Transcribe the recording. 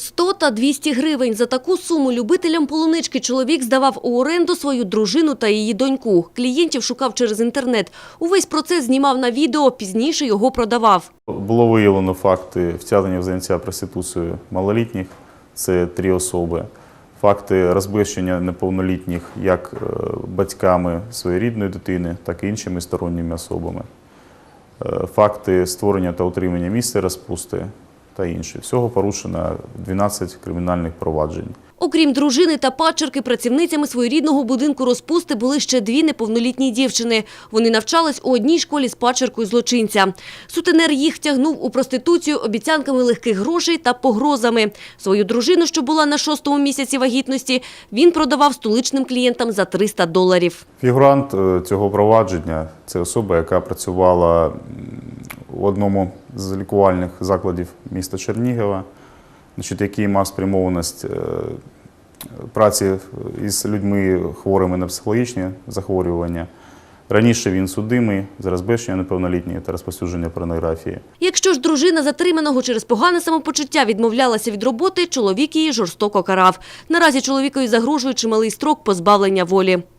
100 та 200 гривень. За таку суму любителям полунички чоловік здавав у оренду свою дружину та її доньку. Клієнтів шукав через інтернет. Увесь процес знімав на відео, пізніше його продавав. Було виявлено факти втягнення в заняття проституцією малолітніх, це три особи. Факти розбещення неповнолітніх як е, батьками своєї рідної дитини, так і іншими сторонніми особами. Е, Факти створення та утримання місця розпусти та інші. Всього порушено 12 кримінальних проваджень. Окрім дружини та падчерки, працівницями своєрідного будинку розпусти були ще дві неповнолітні дівчини. Вони навчались у одній школі з падчеркою злочинця. Сутенер їх тягнув у проституцію обіцянками легких грошей та погрозами. Свою дружину, що була на шостому місяці вагітності, він продавав столичним клієнтам за 300 доларів. Фігурант е, цього провадження це особа, яка працювала в одному з лікувальних закладів міста Чернігова, значить, який мав спрямованість е, праці із людьми хворими на психологічні захворювання. Раніше він судимий за розбещення неповнолітніх та розповсюдження порнографії. Якщо ж дружина затриманого через погане самопочуття відмовлялася від роботи, чоловік її жорстоко карав. Наразі чоловікові загрожує чималий строк позбавлення волі.